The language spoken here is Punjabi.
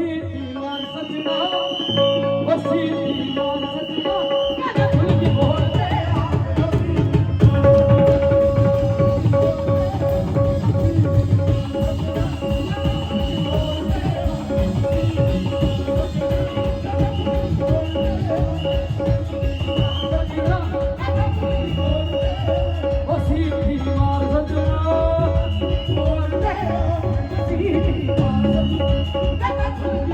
ਕਿਹੜੇ ਅਸੀਂ ਦੀਵਾਨ ਸਜਣਾ ਅਸੀਂ Musik